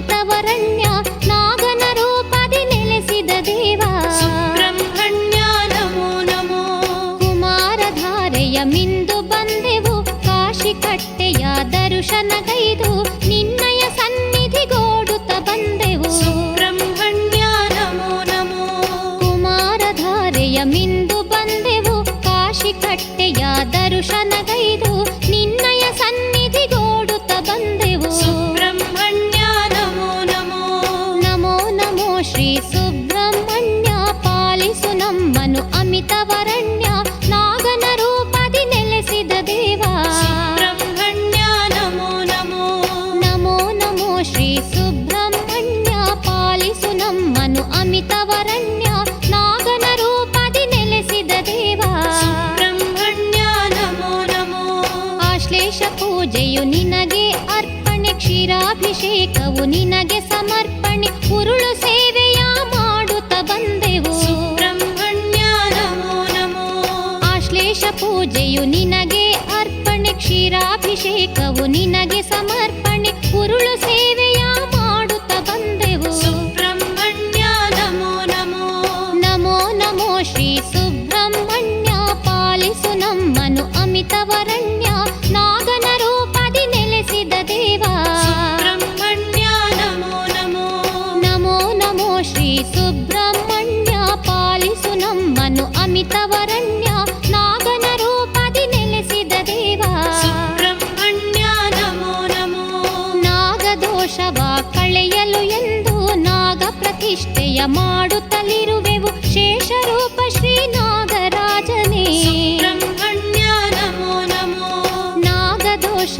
தவறல் ಕ್ಷೀರಾಭಿಷೇಕವು ನಿನಗೆ ಸಮರ್ಪಣೆ. ಉರುಳು ಸೇವೆಯ ಮಾಡುತ್ತ ಬಂದೆವು. ಬ್ರಹ್ಮಣ್ಯ ನಮೋ. ಆಶ್ಲೇಷ ಪೂಜೆಯು ನಿನಗೆ ಅರ್ಪಣೆ. ಕ್ಷೀರಾಭಿಷೇಕವು ನಿನಗೆ ಸಮರ್ಪಣೆ. ಉರುಳು ಪುನೀತವರಣ್ಯ ನಾಗನ ರೂಪದಿ ನೆಲೆಸಿದ ದೇವ ಸುಬ್ರಹ್ಮಣ್ಯ ನಮೋ ನಮೋ ನಾಗದೋಷವ ಕಳೆಯಲು ಎಂದು ನಾಗ ಪ್ರತಿಷ್ಠೆಯ ಮಾಡುತ್ತಲಿರುವೆವು ಶೇಷರೂಪ ಶ್ರೀ ನಾಗರಾಜನೇ ಸುಬ್ರಹ್ಮಣ್ಯ ನಮೋ ನಮೋ ನಾಗದೋಷ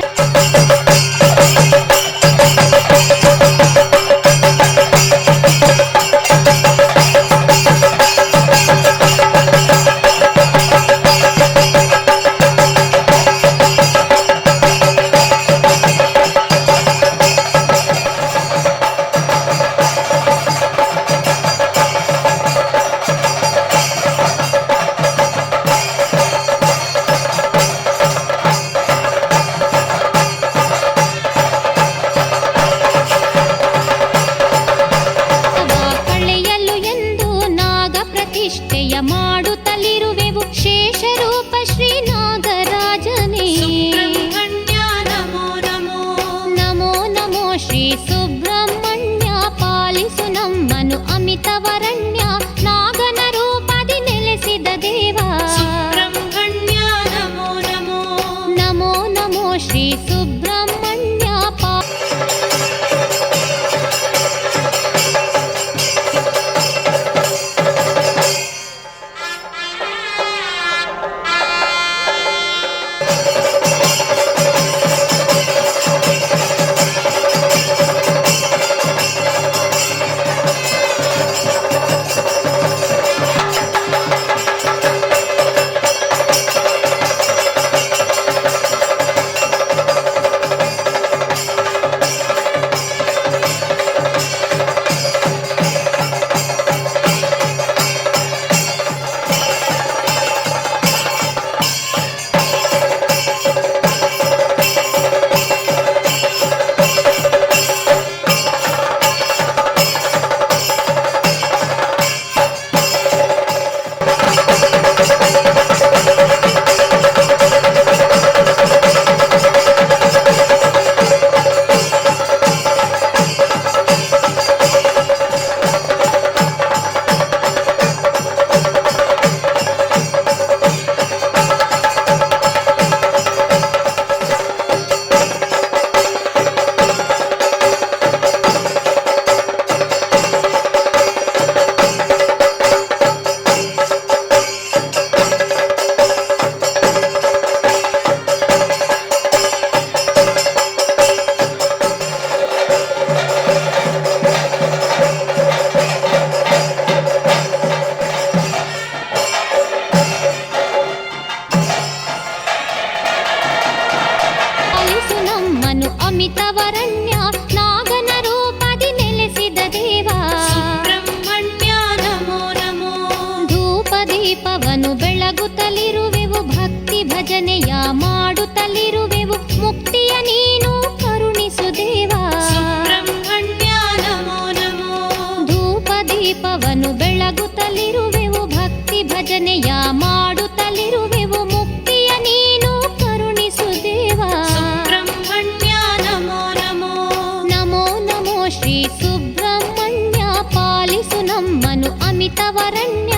ಬೆಳಗುತ್ತಲಿರುವೆವು ಭಕ್ತಿ ಭಜನೆಯ ಮಾಡುತ್ತಲಿರುವೆವು. ಮುಕ್ತಿಯ ನೀನು ಕರುಣಿಸು ದೇವಾ. ನಮೋ ನಮೋ. ಧೂಪ ದೀಪವನ್ನು ಬೆಳಗುತ್ತಲಿರುವೆವು ಭಕ್ತಿ ಭಜನೆಯ ಮಾಡುತ್ತಲಿರುವೆವು. ಮುಕ್ತಿಯ ನೀನು ಕರುಣಿಸು ದೇವಾ. ನಮೋ ನಮೋ. ನಮೋ ನಮೋ ಶ್ರೀ ಸುಬ್ರಹ್ಮಣ್ಯ ಪಾಲಿಸು ನಮ್ಮನು ಅಮಿತವರಣ್ಯ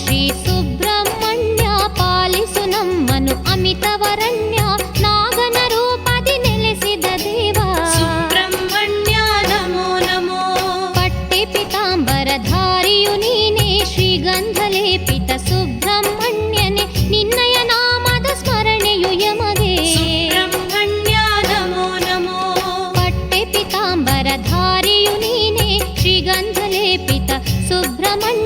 ಶ್ರೀ ಸುಬ್ರಹ್ಮಣ್ಯ ಪಾಲಿಸು ನಮ್ಮನು ಅಮಿತವರಣ್ಯ ನಾಗನ ರೂಪದಿ ನೆಲೆಸಿದ ದೇವ. ಸುಬ್ರಹ್ಮಣ್ಯ ನಮೋ ನಮೋ. ಪಟ್ಟೆ ಪಿತಾಂಬರಧಾರಿಯು ನೀನೇ ಶ್ರೀಗಂಧಲೇಪಿತ ಸುಬ್ರಹ್ಮಣ್ಯನೇ ನಿನ್ನಯ ನಾಮದ ಸ್ಮರಣೆಯು ಯಮಗೆ ಸುಬ್ರಹ್ಮಣ್ಯ ನಮೋ ನಮೋ. ಪಟ್ಟೆ ಪಿತಾಂಬರಧಾರಿಯು ನೀನೇ ಶ್ರೀಗಂಧಲೇಪಿತ ಸುಬ್ರಹ್ಮಣ್ಯನೇ.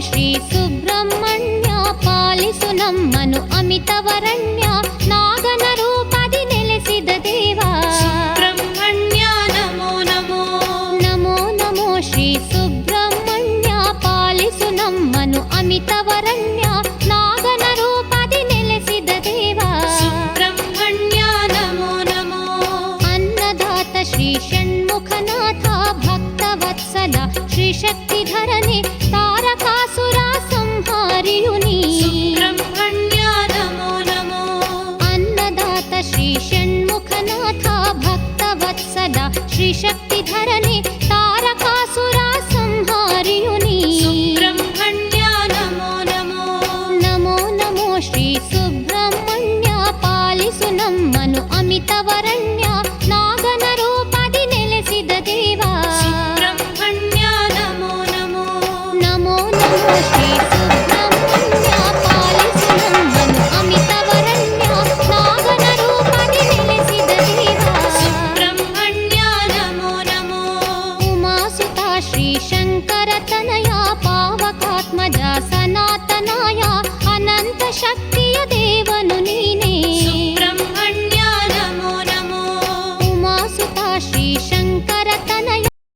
ಶ್ರೀ ಸುಬ್ರಹ್ಮಣ್ಯ ಪಾಲಿಸು ನಮ್ಮನು ಅಮಿತವರಣ್ಯ. ನಾಗನ ರೂಪದಿ ನೆಲೆಸಿದ ದೇವ. ಸುಬ್ರಹ್ಮಣ್ಯ ನಮೋ ನಮೋ. ನಮೋ ನಮೋ ಶ್ರೀ ಸುಬ್ರಹ್ಮಣ್ಯ ಪಾಲಿಸು ನಮ್ಮನು ಅಮಿತವರಣ್ಯ. ನಾಗನ ರೂಪದಿ ನೆಲೆಸಿದ ದೇವ. ಸುಬ್ರಹ್ಮಣ್ಯ ನಮೋ ನಮೋ. ಅನ್ನದಾತ ಶ್ರೀ ಷಣ್ಮುಖನಾಥ ಭಕ್ತವತ್ಸಲ ಶ್ರೀ ಶಕ್ತಿಧರನೆ